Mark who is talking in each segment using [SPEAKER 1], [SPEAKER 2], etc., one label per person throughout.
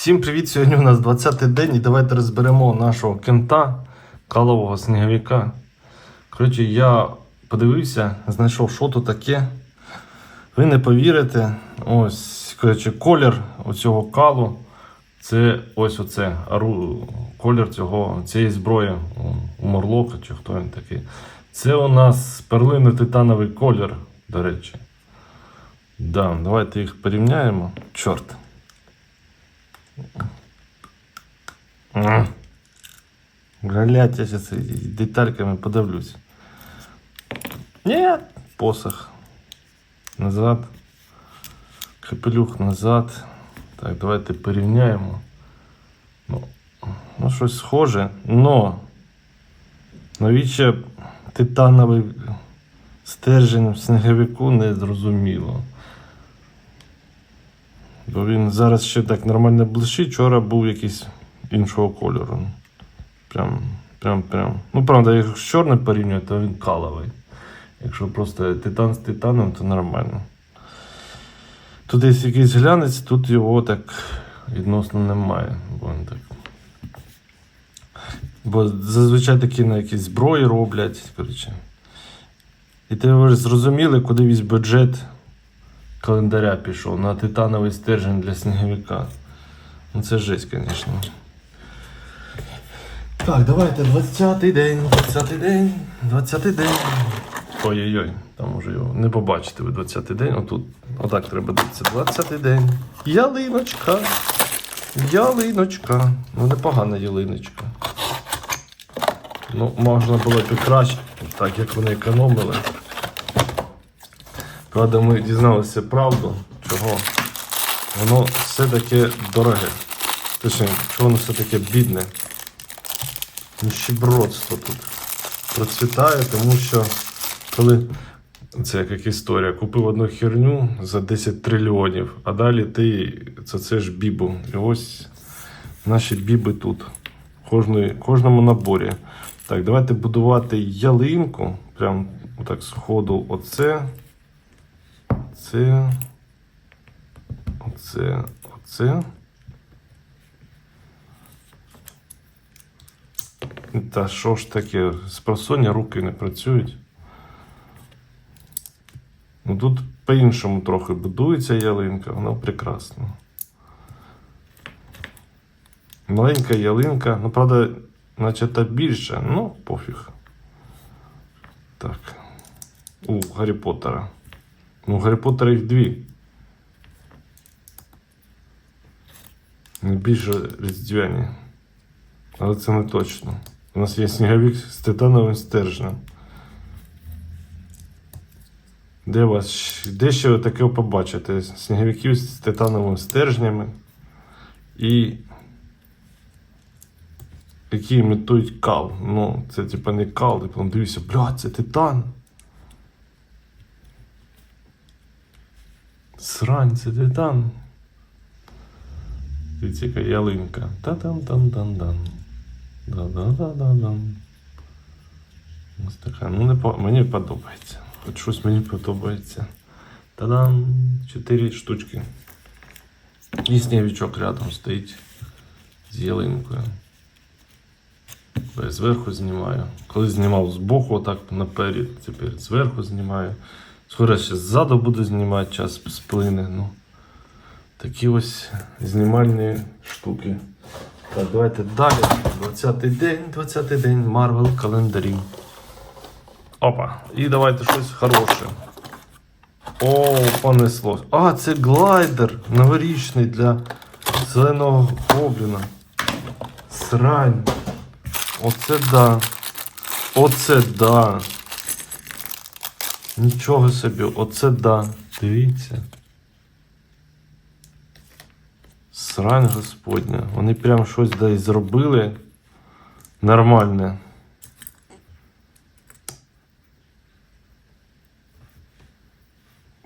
[SPEAKER 1] Всім привіт! Сьогодні у нас 20-й день і давайте розберемо нашого кента, калового сніговика. Коротше, я подивився, знайшов, що тут таке. Ви не повірите. Ось, коротше, колір оцього калу. Це ось оце колір цього, цієї зброї у- Морлока, чи хто він такий. Це у нас перлини титановий колір, до речі. Да, давайте їх порівняємо. Чорт. Глядь, я сейчас детальками подавлюсь. Нет, посох. Назад. Капелюх назад. Так, давайте порівняємо. Ну, ну щось схоже, но навіщо титановий стержень в сніговику не зрозуміло. Бо він зараз ще так нормально блищить, вчора був якийсь іншого кольору. Прям, прям, прям. Ну, правда, якщо з чорним порівнювати, то він каловий. Якщо просто титан з титаном, то нормально. Тут є якийсь глянець, тут його так відносно немає. Бо, він так. бо зазвичай такі на якісь зброї роблять. Коротше. І ти ви зрозуміли, куди весь бюджет календаря пішов на титановий стержень для сніговика. Ну це жесть, звісно. Так, давайте 20-й день, 20-й день, 20-й день. Ой-ой-ой, там уже його не побачите ви 20-й день. Отут, отак треба дивитися. 20-й день. Ялиночка. Ялиночка. Ну, непогана ялиночка. Ну, можна було б краще, так як вони економили. Правда, ми дізналися правду, чого воно все таке дороге. Точніше, чого воно все таке бідне. Ніщебродство тут процвітає, тому що коли це як, як історія, купив одну херню за 10 трильйонів, а далі ти це, це ж бібу. І ось наші біби тут. В кожної, кожному наборі. Так, давайте будувати ялинку. Прям так з ходу оце. Це. Оце. Оце. Та що ж таке? З просоння руки не працюють. Ну тут по-іншому трохи будується ялинка, вона прекрасна. Маленька ялинка, ну правда, наче та більша, ну пофіг. Так. У Гаррі Поттера. Ну, Гаррі Поттера їх дві. Не більше різдвяні. Але це не точно. У нас є сніговик з титановим стержнем. Де вас де ще ви таке побачите? Сніговиків з титановими стержнями і які імітують кал. Ну, це типа не кал, типу, ну, дивіться, бля, це титан. Срань, це титан. Дивіться, яка ялинка. Та-там-там-там-там. Да-да-да-да-дам. Ось така. Ну, не по... мені подобається. Хоч щось мені подобається. Та-дам! Чотири штучки. І сніговичок рядом стоїть з ялинкою. Я зверху знімаю. Коли знімав збоку, отак наперед, тепер зверху знімаю. Скоро ще ззаду буду знімати, час сплине. Ну, такі ось знімальні штуки. Так, давайте далі. 20-й день, 20-й день Марвел календарів. Опа. І давайте щось хороше. О, понеслось. А, це глайдер новорічний для зеленого гобліна. Срань. Оце да. Оце да. Нічого собі, оце да. Дивіться. Срань Господня. Вони прям щось десь зробили нормальне.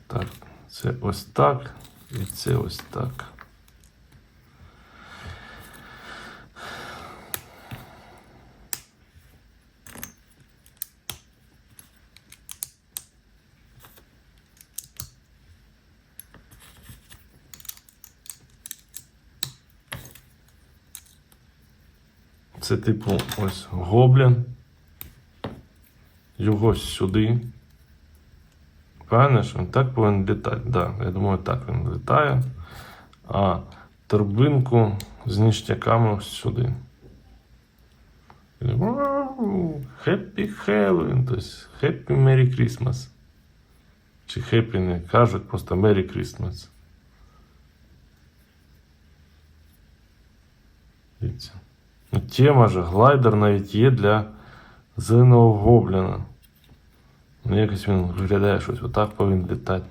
[SPEAKER 1] Так, це ось так. І це ось так. Це типу ось гоблін. Його сюди. Правильно, що він так повинен літати? Да, я думаю, так він літає. А торбинку з ніштяками сюди. Happy Halloween, тобто Happy Merry Christmas. Чи Happy не кажуть, просто Merry Christmas. Дивіться. Тема же, глайдер навіть є для зеленого гобліна. Ну, якось він виглядає щось, отак повинен літати.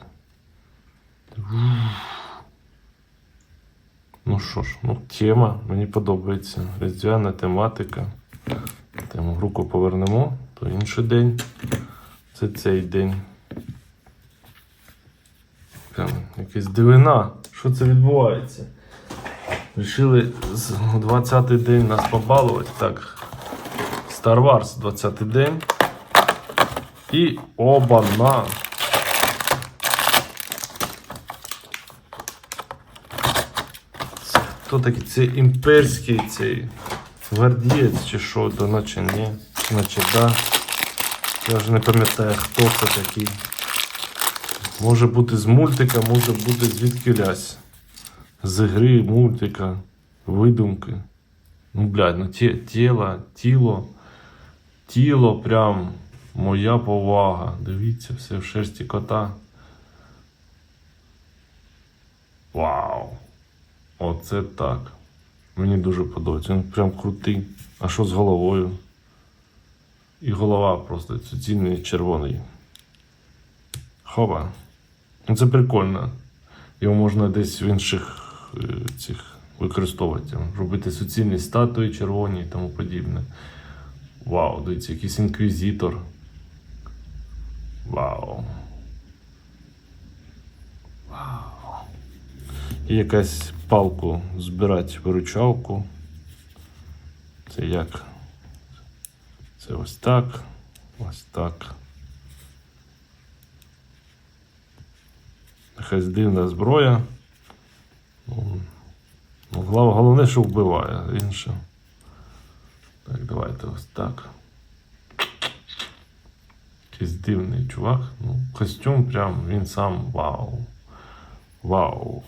[SPEAKER 1] Ну що ж, ну тема мені подобається. Різдвяна тематика. Тему руку повернемо, то інший день. Це цей день. Прям якась дивина. Що це відбувається? Рішили з 20-й день нас побалувати. Так. Star Wars 20-й день. І оба-на. Хто такий? Це імперський цей гвардієць чи що, то наче ні, наче да. Я вже не пам'ятаю, хто це такий. Може бути з мультика, може бути звідки лясь. З гри, мультика, видумки. Ну, блядь, ну ті, тіло, тіло, тіло прям моя повага. Дивіться, все в шерсті кота. Вау! Оце так. Мені дуже подобається. Він прям крутий. А що з головою? І голова просто суцільний червоний. Хоба. Ну, Це прикольно. Його можна десь в інших цих використовувати. Робити суцільні статуї червоні і тому подібне. Вау, дивіться, якийсь інквізитор. Вау. Вау. І якась палку збирати виручалку. Це як? Це ось так. Ось так. Якась дивна зброя. Ну, головне, що вбиває, інше. Так, давайте ось так. Якийсь дивний чувак. Ну, костюм прям він сам вау. Вау.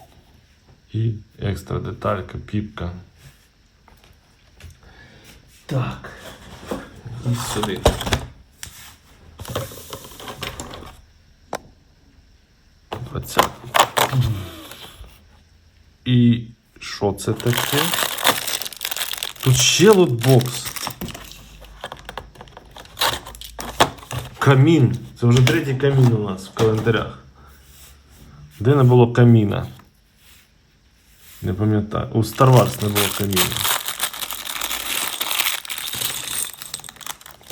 [SPEAKER 1] І екстра деталька, піпка. Так. І сюди. Двадцять. І що це таке? Тут ще лутбокс. Камін. Це вже третій камін у нас в календарях. Де не було каміна? Не пам'ятаю. У Star Wars не було каміна.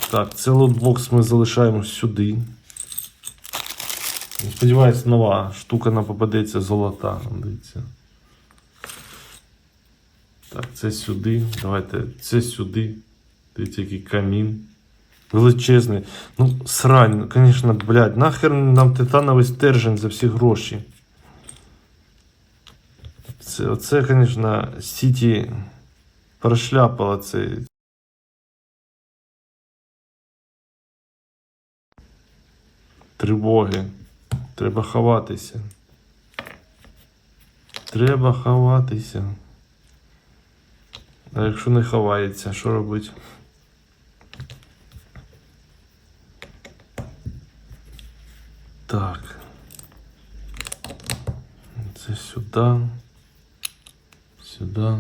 [SPEAKER 1] Так, це лотбокс ми залишаємо сюди. Сподіваюсь, нова штука нам попадеться золота. Дивіться. Так, це сюди. Давайте це сюди. Дивіться, який камін. Величезний. Ну, срань, звісно, блядь, нахер нам титановий стержень за всі гроші. Це, оце, звісно, Сіті прошляпала цей. Тривоги. Треба ховатися. Треба ховатися. А якщо не ховається, що робить? Так. Це сюди. Сюди.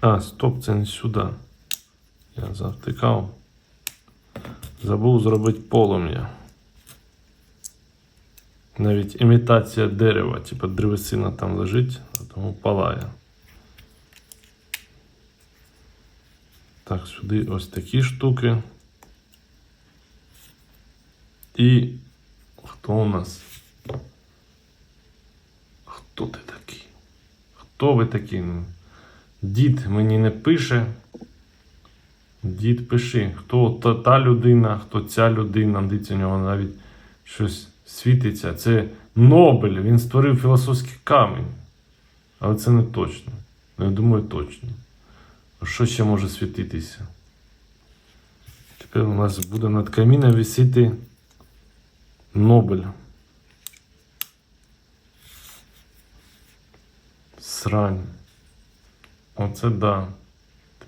[SPEAKER 1] А, стоп, це не сюди. Завтикав. Забув зробити полум'я. Навіть імітація дерева, типу древесина там лежить, тому палає. Так, сюди ось такі штуки. І хто у нас? Хто ти такий? Хто ви такий? Ну, Дід мені не пише. Дід, пиши, хто та, та людина, хто ця людина, дивіться, у нього навіть щось світиться. Це Нобель, він створив філософський камінь. Але це не точно. Ну, я думаю, точно. Що ще може світитися? Тепер у нас буде над каміном висіти Нобель. Срань. Оце да.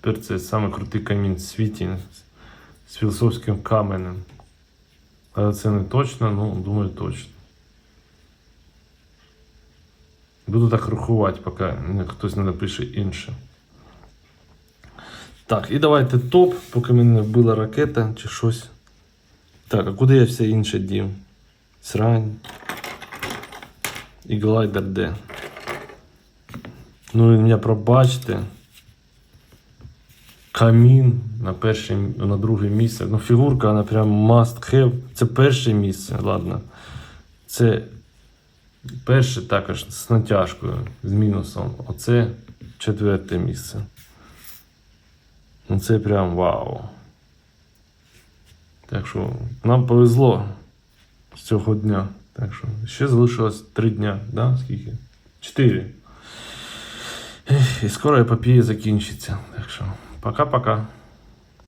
[SPEAKER 1] Тепер це саме крутий камінь в світі з філософським каменем. Але це не точно, ну, думаю, точно. Буду так рахувати, поки хтось не напише інше. Так, і давайте топ, поки мене не вбила ракета чи щось. Так, а куди я все інше дів? Срань. І глайдер де? Ну і мене пробачте. Камін на перше, на друге місце. Ну, фігурка, вона прям must have. Це перше місце, ладно. Це перше також з натяжкою, з мінусом. Оце четверте місце. Ну це прям вау. Так що нам повезло з цього дня. Так що ще залишилось три дня, да? Скільки? Чотири. І скоро епопея закінчиться. Так що, пока-пока.